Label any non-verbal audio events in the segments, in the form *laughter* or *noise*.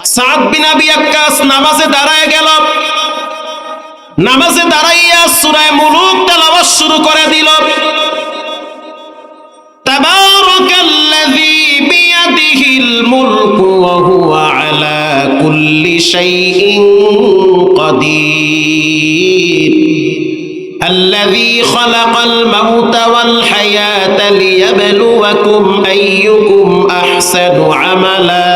সাদ বিন আবি আক্কাস নামাজে দাঁড়ায় গেল নামাজে দাঁড়াইয়া সূরায়ে মুলুক তেলাওয়াত শুরু করে দিল তাবারাকাল্লাযী বিয়াদিহিল মুলকু ওয়া হুয়া আলা কুল্লি শাইইন কাদির الذي خلق الموت والحياة ليبلوكم أيكم أحسن عملا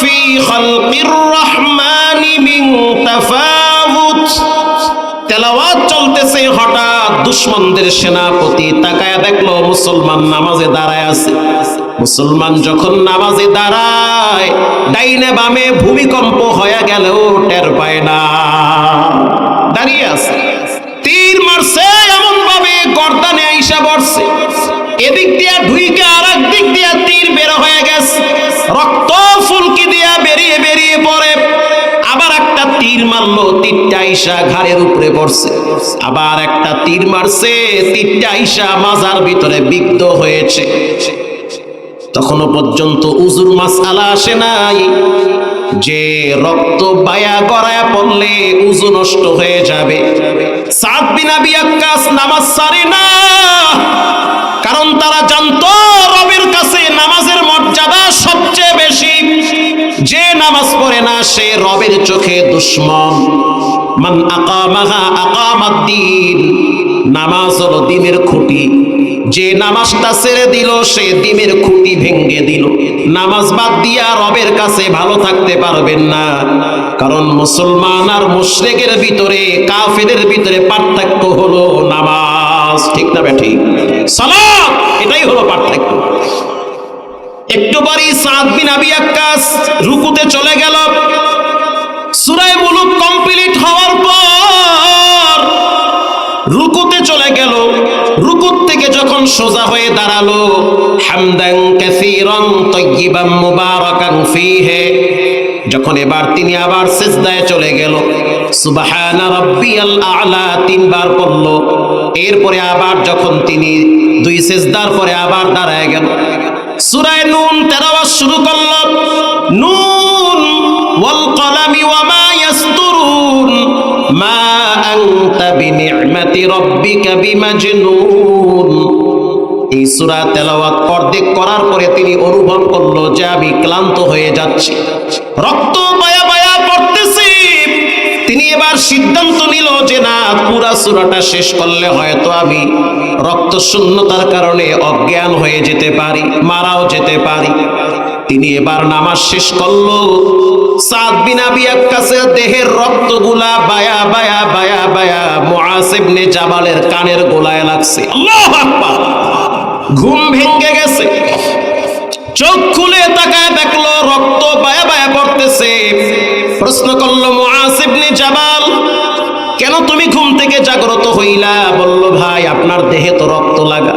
في خلق الرحمن من تفاوت তেলাওয়াত চলতেছে হঠাৎ দুশ্মনদের সেনাপতি তাকায়া দেখলো মুসলমান নামাজে দাঁড়ায় আছে মুসলমান যখন নামাজে দাঁড়ায় ডাইনে বামে ভূমিকম্প হয়ে গেলেও টের পায় না দাঁড়িয়ে আছে তীর মারছে এমন ভাবে গর্দানে আইসা বসছে এদিক দিয়া ঢুইকে আর এক দিক দিয়া তীর বের হয়ে গেছে রক্ত ফুলকি দিয়া বেরিয়ে পড়ে, আবার একটা তীর মারলো, তীরটা আইসা ঘাড়ের উপরে পড়ছে। আবার একটা তীর মারছে, তীরটা আইসা মাজার ভিতরে বিদ্ধ হয়েছে। তখনও পর্যন্ত উজুর মাসালা আসে নাই। যে রক্ত বায়া গড়ায় পড়লে উজু নষ্ট হয়ে যাবে। সাত বিনা বিয়াক্কাস নামাজ সারে না। নামাজ পড়ে না, সে রবের চোখে দুশ্মন। মান আকামাহা আকামাদ দিন নামাজ হলো দিনের খুঁটি। যে নামাজটা ছেড়ে দিল, সে দিনের খুঁটি ভেঙ্গে দিল। নামাজ বাদ দিয়া রবের কাছে ভালো থাকতে পারবেন না। কারণ মুসলমান আর মুশরিকের ভিতরে কাফেরের ভিতরে পার্থক্য হলো নামাজ। ঠিক না বেঠিক সালাত! এটাই হলো পার্থক্য। একটু পরই সাদ বিন আবি আক্কাস রুকুতে চলে গেল। সুরায় মুলুক কমপ্লিট হওয়ার পর রুকুতে চলে গেল। রুকুত থেকে যখন সোজা হয়ে দাঁড়াল, হামদান কাসীরান তাইয়িবান মুবারাকান ফীহি। যখন এবার তিনি আবার সিজদায় চলে গেল, সুবহানা রাব্বিয়াল আ'লা তিনবার পড়ল। এরপরে আবার যখন তিনি দুই সিজদার পরে আবার দাঁড়ায় গেল সূরায়ে নুন তেলাওয়াত শুরু করল। নুন, ওয়াল কলামি ওয়া মা ইয়াসতুরুন, মা আনতা বিনি'মাতি রাব্বিকা বিমাজনুন। এই সূরা তেলাওয়াত অর্ধেক করার পরে তিনি অনুভব করল যে আমি ক্লান্ত হয়ে যাচ্ছি। রক্ত বায়া এবার সিদ্ধান্ত নিল যে না, পুরা সূরাটা শেষ করলে হয়তো আমি রক্ত শূন্যতার কারণে অজ্ঞান হয়ে যেতে পারি, মারাও যেতে পারি। তিনি এবার নামাজ শেষ করল। সাদ বিন আবি আক্কাসের দেহের রক্তগুলা বায়া বায়া বায়া বায়া মুআজ ইবনে জাবালের কানের গোলায় লাগছে। আল্লাহু আকবার! ঘুম ভেঙে গেছে। চোখ খুলে তাকায় দেখল, রক্ত বায়া বায়া পড়তেছে। প্রশ্ন করল, মুআজ জাবাল, কেন তুমি ঘুম থেকে জাগ্রত হইলা? বলল, ভাই, আপনার দেহে তো রক্ত লাগা।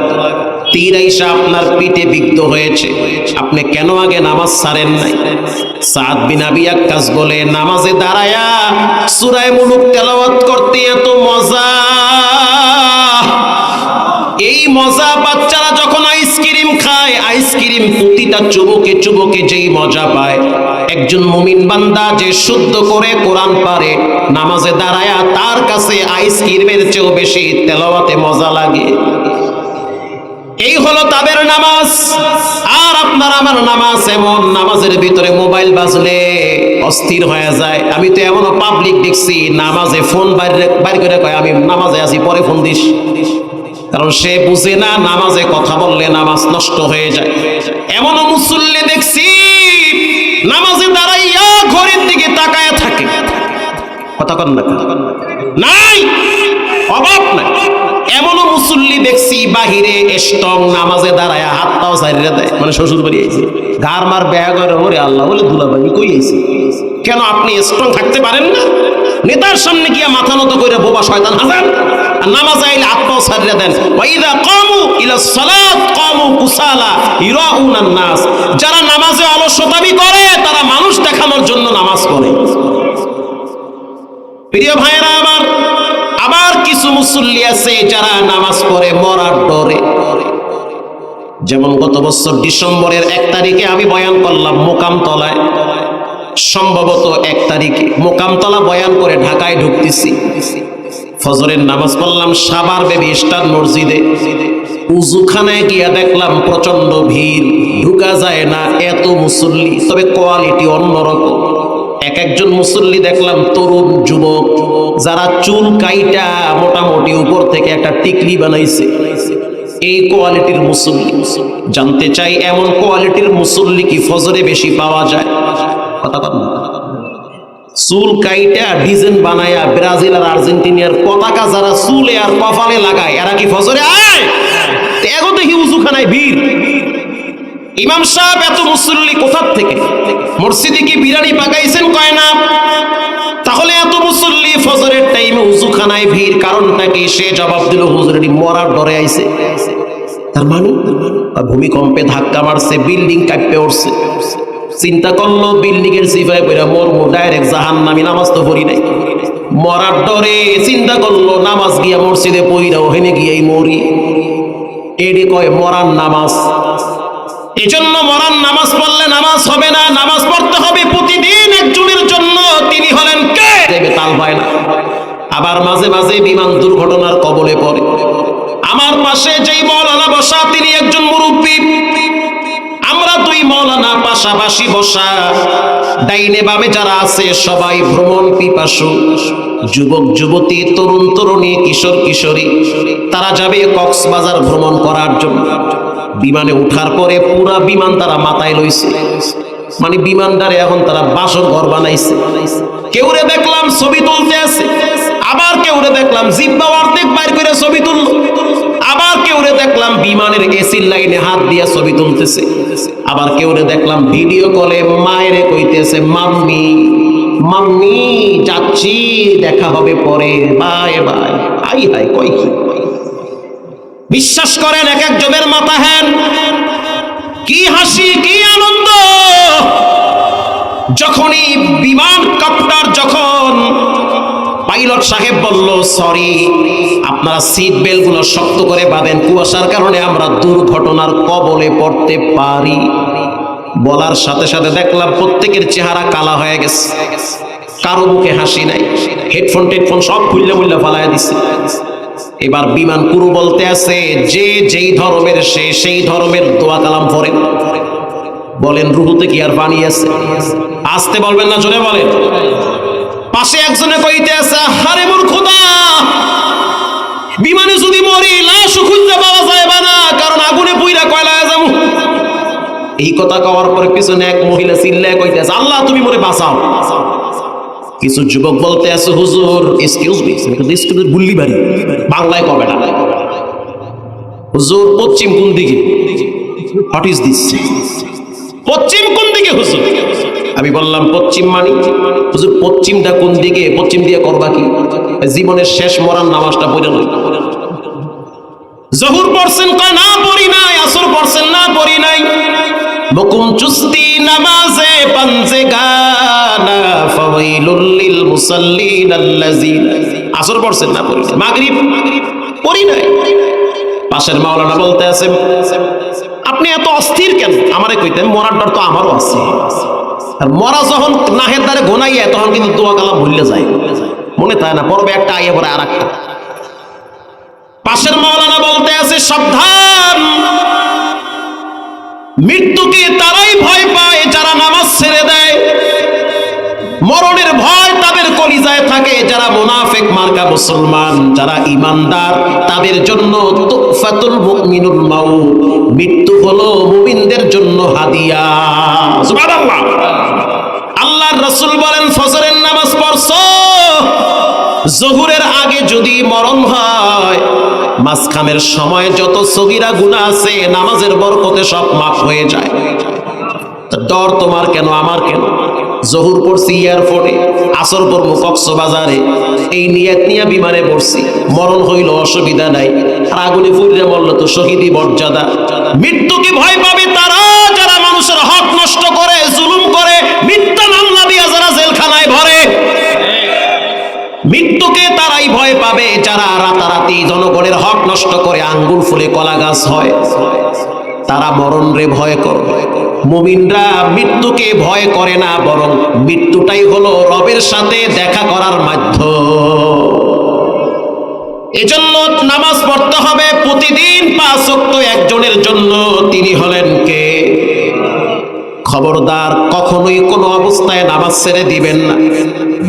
তীর আইসা আপনার পিঠে বিদ্ধ হয়েছে। আপনি কেন আগে নামাজ ছাড়েন নাই? সাদ বিন আবি আক্কাস বলে, নামাজে দাঁড়ায়া সূরায়ে মুলুক তেলাওয়াত করতে এত মজা। এই মজা বাচ্চারা যখন আইসক্রিম খায়, আইসক্রিম প্রতিটা চুবুকে চুবুকে যেই মজা পায়। একজন মুমিন বান্দা যে শুদ্ধ করে কোরআন পারে, নামাজে দাঁড়ায়া তার কাছে আইসক্রিমের চেয়েও বেশি তেলাওয়াতে মজা লাগে। এই হলো তাদের নামাজ। আর আপনার আমার নামাজ এমন, নামাজের ভিতরে মোবাইল বাজলে অস্থির হয়ে যায়। আমি তো এমনও পাবলিক দেখছি, নামাজে ফোন বাইরে, বাইর করে কয়, আমি নামাজে আছি, পরে ফোন দিস। কারণ সে বুঝে না নামাজে কথা বললে নামাজ নষ্ট হয়ে যায়। এমনও মুসল্লি দেখছি, নামাজে দাঁড়াইয়া ঘরের দিকে তাকায় থাকে। কথা কন না নাই, অভাব নাই। এমনও মুসল্লি দেখছি, বাহিরে স্টং নামাজে দাঁড়ায় হাত পাও সাইরে দেয়। মানে শ্বশুর বাড়ি আইছে। গার মার ব্যয় করে ওরে আল্লাহ বলে দুলাভাই কই আইছে? কেন আপনি স্ট্রং থাকতে পারেন না? নেতার সামনে গিয়া মাথা নত করে বোবা শয়তান হাসান। আর নামাজ আইলে পাও সাইরে দেন। ওয়াইদা ইলা সালাত কুসালা ইরাউনান নাস। যারা নামাজে অলসতামি করে, তারা মানুষ দেখানোর জন্য নামাজ পড়ে। প্রিয় ভাইয়েরা আমার, আবার কিছু মুসল্লি আছে যারা নামাজ পড়ে, মরার ডরে। যেমন গত বছর ডিসেম্বরের এক তারিখে আমি বয়ান করলাম মোকামতলায় সম্ভবত এক তারিখে মোকামতলা বয়ান করে ঢাকায় ঢুকতেছি। ফজরের নামাজ পড়লাম, সাবার বেবি স্টার মসজিদে। উজুখানায় গিয়া দেখলাম প্রচণ্ড ভিড়, ঢুকা যায় না এত মুসল্লি, তবে কোয়ালিটি অন্যরকম। এক একজন মুসল্লি দেখলাম তরুণ যুবক, যারা চুল কাইটা মোটামুটি উপর থেকে একটা টিকলি বানাইছে। এই কোয়ালিটির মুসল্লি। জানতে চাই, এমন কোয়ালিটির মুসল্লি কি ফজরে বেশি পাওয়া যায়? কথা কথা চুল কাইটা ডিজাইন বানায়া ব্রাজিল আর আর্জেন্টিনার পতাকা যারা চুলে আর কপালে লাগায়, এরা কি ফজরে? আয় এগো দেখি উজুখানায় ভিড় ইমাম সাহেব এত মুসল্লি কোথার থেকে? মসজিদে কি বিরিয়ানি পাকাইছেন কয় না? তাহলে এত মুসল্লি ফজরের টাইমে উজুখানায় ভিড় কারণটা কি সে জবাব দিল হুজুরের মরার ডরে আইছে। তার মানে? ভূমিকম্পে ধাক্কা মারছে, বিল্ডিং কাঁপে উঠছে। চিন্তা করল বিল্ডিং এর সিফাই কইরা মরবো ডাইরেক্ট জাহান নামি নামাজ তো পড়ি নাই। মরার ডরে চিন্তা করল, নামাজ গিয়া মসজিদে পইরা ওখানে গিয়েই মরি। এডি কয়, মরার নামাজ। এই জন্য মরার নামাজ পড়লে নামাজ হবে না, নামাজ পড়তে হবে প্রতিদিন একজনের জন্য। তিনি হলেন কে? দেবে তাল পায় না। আবার মাঝে মাঝে বিমান দুর্ঘটনার কবলে পড়ে। আমার পাশে যেই মৌলানা বসা, তিনি একজন মুরব্বী। আমরা দুই মৌলানা পাশাপাশি বসা। ডাইনে বামে যারা আছে, সবাই ভ্রমণ পিপাসু। যুবক, যুবতী, তরুণ, তরুণী, কিশোর, কিশোরী, তারা যাবে কক্সবাজার ভ্রমণ করার জন্য। বিমানে উঠার পরে পুরা বিমান তারা মাথায় লইছে। মানে বিমানটারে এখন তারা বাসর ঘর বানাইছে। কেউরে দেখলাম ছবি তুলতে আছে, আবার কেউরে দেখলাম জিব্বা অর্ধেক বাইর করে ছবি তুললো। আবার কেউরে দেখলাম বিমানের এসির লাইনে হাত দিয়ে ছবি তুলতেছে। আবার কেউ দেখলাম ভিডিও কলে মায়েরে কইতেছে, মাম্মি মাম্মি, যাচ্ছি, দেখা হবে পরে। বাই বাই আই হাই, কই কি? বিশ্বাস করেন এক একজনের মাথা হেন। কি হাসি, কি আনন্দ। যখনই বিমান সাহেব বলল সরি আপনারা সিট বেল্টগুলো শক্ত করে বাঁধেন। কুয়াশার কারণে আমরা দুর্ঘটনার কবলে পড়তে পারি। বলার সাথে সাথে দেখলাম প্রত্যেকের চেহারা কালা হয়ে গেছে। কারও মুখে হাসি নাই। হেডফোন টেডফোন সব খুললে মুল্লা ফালায় দিছে। এবার বিমান কুরু বলতে আছে, যে যেই ধর্মের সে সেই ধর্মের দোয়া কালাম পড়েন বলেন, রুহুতে কি আর পানি আছে? আসতে বলবেন না, জোরে বলেন। পাশে একজনে কইতে আছে, হারে খোদা, বিমানে যদি মরি লাশ খুঁজতে পাওয়া যায় না? কারণ আগুনে পুইরা কয়লা যাব। এই কথা কওয়ার পরে পিছনে এক মহিলা চিল্লায় কইতেছে আল্লাহ, তুমি মরে বাঁচাও। কিছু যুবক বলতে আছে, হুজুর এক্সকিউজ মি এক্সকিউজ বুল্লি বাড়ি, বাংলায় কবে না? হুজুর, পশ্চিম কোন দিকে? হোয়াট ইজ দিস পশ্চিম কোন দিকে, হুজুর? আমি বললাম, পশ্চিম মানি? হুজুর, পশ্চিমটা কোন দিকে? পশ্চিম দিয়ে করবা কি? জীবনের শেষ মরার নামাজটা পড়ে নয় জহুর পড়ছেন কয়, না পড়ি নাই, আসর পড়ছেন, না পড়ি নাই। বকুম চুস্তি নামাজে পাঞ্জে গানা ফাওয়াইলুল লিল মুসাল্লিন আল্লাযিনা আসর পড়ছেন, না পড়ি মাগরিব? পড়ি নাই। পাশের মাওলানা বলতে আছে, আপনি এত অস্থির কেন? আমারে কইতেন, মরার ডর তো আমারও আছে। মরা যখন নাহের দ্বারে ঘনাইয়া তখন কিন্তু দোয়া কালাম ভুললে যায়। মনে থাকে না, পর্বে একটা আইয়া পরে আর একটা পাশের মাওলানা বলতে আছে, সাবধান। মৃত্যুকে তারাই ভয় পায় যারা নামাজ ছেড়ে দেয়? মরণের ভয় যারা মুনাফিক মার্কা মুসলমান, যারা ইমানদার, তাদের জন্য তুফাতুল মুমিনুল মাউত, মৃত্যু হলো মুমিনদের জন্য হাদিয়া। সুবহানাল্লাহ। আল্লাহর রাসূল বলেন, ফজরের নামাজ পড়ছো? জহুরের আগে যদি মরণ হয়, মাঝখানের সময় যত সগিরা গুণা আছে, নামাজের বরকতে সব মাফ হয়ে যায়। ডর তোমার কেন, আমার কেন? জহুর পড়ছি এয়ারপোর্টে আসর পড়ব কক্সবাজারে। এই নিয়ত নিয়ে বিমানে পড়ছি। মরণ হইল, অসুবিধা নাই। আর আগুনে ফুললে মরল তো শহীদি মর্যাদা। মৃত্যুকে ভয় পাবে তারা? যারা মানুষের হক নষ্ট করে, জুলুম করে, মিথ্যা মামলা দিয়া যারা জেলখানায় ভরে। মৃত্যুকে তারাই ভয় পাবে, যারা রাতারাতি জনগণের হক নষ্ট করে আঙ্গুল ফুলে কলা গাছ হয়। তারা মরণ রে ভয় করবে। মুমিনরা মৃত্যুকে ভয় করে না, বরং মৃত্যুটাই হলো রবের সাথে দেখা করার মাধ্যম। এজন্য নামাজ পড়তে হবে প্রতিদিন পাঁচ ওয়াক্ত একজনের জন্য। তিনি হলেন কে? খবরদার, কখনোই কোনো অবস্থায় নামাজ ছেড়ে দিবেন না।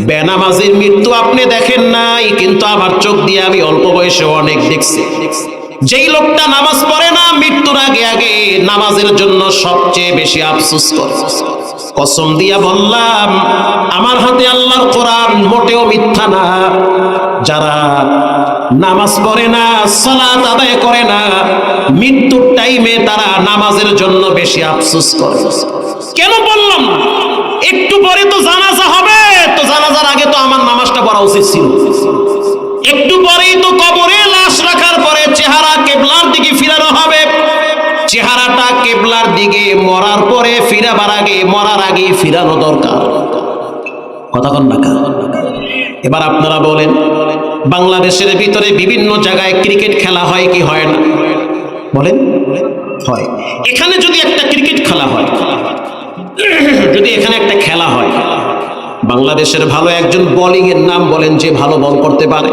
বেনামাজির মৃত্যু আপনি দেখেন নাই, কিন্তু আমার চোখ দিয়ে আমি অল্প বয়সে অনেক দেখছি। যেই লোকটা নামাজ পড়ে না, মৃত্যুর আগে আগে নামাজের জন্য সবচেয়ে বেশি আফসোস করে। কসম দিয়া বললাম, আমার হাতে আল্লাহর কোরআন মোটেও মিথ্যা না। যারা নামাজ পড়ে না, সালাত আদায় করে না, মৃত্যুর টাইমে তারা নামাজের জন্য বেশি আফসোস করে। কেন বললাম না? একটু পরে তো জানাজা হবে, তো জানাজার আগে তো আমার নামাজটা পড়া উচিত ছিল। একটু পরেই তো কবরে লাশ চেহারাটা কেবলার দিকে মরার পরে ফিরাবার আগে, মরার আগে ফিরানো দরকার। কথা কন না এবার আপনারা বলেন, বাংলাদেশের ভিতরে বিভিন্ন জায়গায় ক্রিকেট খেলা হয় কি হয় না? বলেন, হয়। এখানে যদি একটা ক্রিকেট খেলা হয়, যদি এখানে একটা খেলা হয়, বাংলাদেশের ভালো একজন বোলিং এর নাম বলেন যে ভালো বল করতে পারে।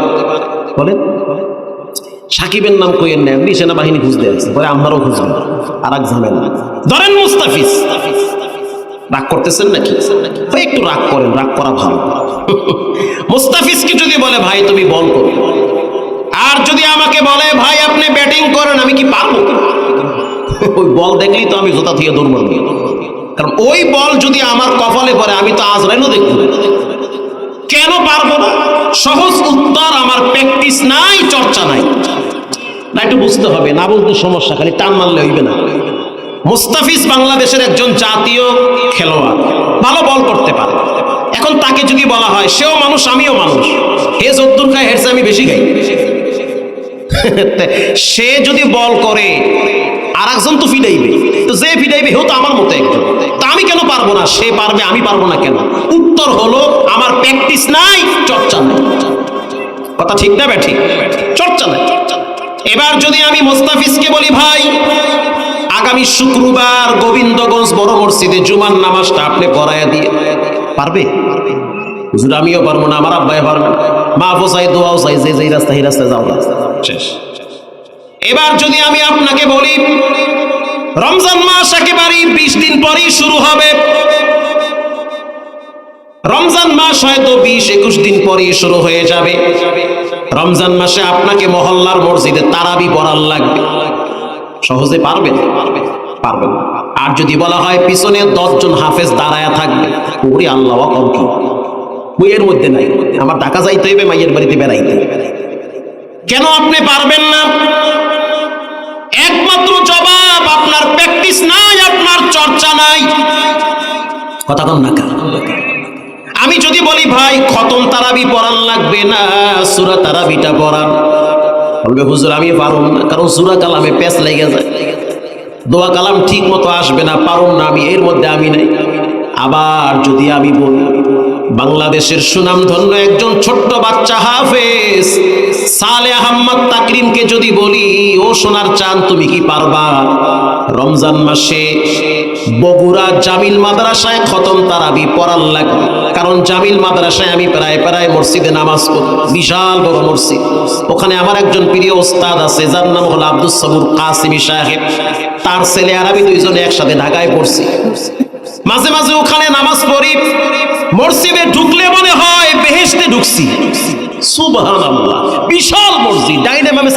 বলেন। সাকিবের নাম কইেন না এমনি সেনাবাহিনী খুঁজতে আছে পরে আমরাও খুঁজবেন আর এক ঝামেলা। ধরেন মুস্তাফিজ, রাগ করতেছেন নাকি? একটু রাগ করেন, রাগ করা ভালো। মুস্তাফিজকে যদি বলে, ভাই, তুমি বল করো। আর যদি আমাকে বলে, ভাই, আপনি ব্যাটিং করেন, আমি কি পারব? ওই বল দেখলেই তো আমি জোতা থেকে দৌড় মারবো। কারণ ওই বল যদি আমার কপালে পড়ে, আমি তো আজ আজরাইলও দেখব কেন পারব না? সহজ উত্তর, আমার প্র্যাকটিস না একটু বুঝতে হবে, না বলতে সমস্যা, খালি টান মারলে হইবে না। মুস্তাফিজ বাংলাদেশের একজন জাতীয় খেলোয়াড়, ভালো বল করতে পারে। এখন তাকে যদি বলা হয়, সেও মানুষ, আমিও মানুষ। হে যদ্দুর খায় হেরসে আমি বেশি খাই। *laughs* সে যদি বল করে আর একজন তো ফিডাইবে। তো যে ফিডাইবে হেও তো আমার মতো একজন। তা আমি কেন পারব না? সে পারবে, আমি পারব না কেন? উত্তর হলো, আমার প্র্যাকটিস নাই, চর্চা নাই। কথা ঠিক না ঠিক চর্চা নাই। এবার যদি আমি মোস্তাফিজকে বলি, ভাই, আগামী শুক্রবার গোবিন্দগঞ্জ বড় মসজিদে জুমার নামাজটা আপনি পড়াইয়া দিয়ে পারবে? হুজুর, আমিও পারব না, আমার আব্বাই পারবে। মা ফোসাই দোয়াও চাই, যে যেই রাস্তা এই রাস্তায় যাও শেষ। এবার যদি আমি আপনাকে বলি, রমজান মাস একেবারে বিশ দিন পরেই শুরু হবে। রমজান মাস হয়তো বিশ একুশ দিন পরেই শুরু হয়ে যাবে। রমজান মাসে আপনাকে মহল্লার মসজিদে তারাবি পড়ার লাগবে। সহজে পারবেন? পারবেন। আর যদি বলা হয় পিছনে দশজন হাফেজ দাঁড়ায়া থাকবে, ওরে আল্লাহ কম কি? বইয়ের মধ্যে নাই। আমার ঢাকা যাইতে হইবে, মাইয়ের বাড়িতে বেড়াইতে। কেন আপনি পারবেন না? একমাত্র জবাব আপনার প্র্যাকটিস নাই, আপনার চর্চা নাই। কথা কন না? আমি যদি বলি, ভাই, খতম তারাবি পড়ান লাগবে না, সুরা তারাবিটা পড়ান। বলবে, হুজুর, আমি পারুম না, কারণ সুরা কালামে প্যাঁচ লেগে যায়। দোয়া কালাম ঠিক মতো আসবে না, পারুম না আমি, এর মধ্যে আমি নাই। আবার যদি আমি বলি, বাংলাদেশের সুনামধন্য একজন ছোট্ট বাচ্চা হাফেজ সালে আহম্মদ তাকরিমকে যদি বলি, ও সোনার চান তুমি কি পারবা? রমজান মাসে বগুড়া জামিল মাদ্রাসায় খতম তারাবি পড়ার লাগবে। কারণ জামিল মাদ্রাসায় আমি প্রায় প্রায় মসজিদে নামাজ পড়ি। বিশাল বড় মসজিদ। ওখানে আমার একজন প্রিয় ওস্তাদ আছে, যার নাম হলো আব্দুল সাবুর কাসিমি সাহেব। তার ছেলে আর আমি দুইজনে একসাথে ঢাকায় পড়ছি। মাঝে মাঝে ওখানে নামাজ পড়ি। মসজিদে ঢুকলে মনে হয় বেহেশতে ঢুকছি। সুবহানাল্লাহ। বিশাল মসজিদ। ডাইনামামে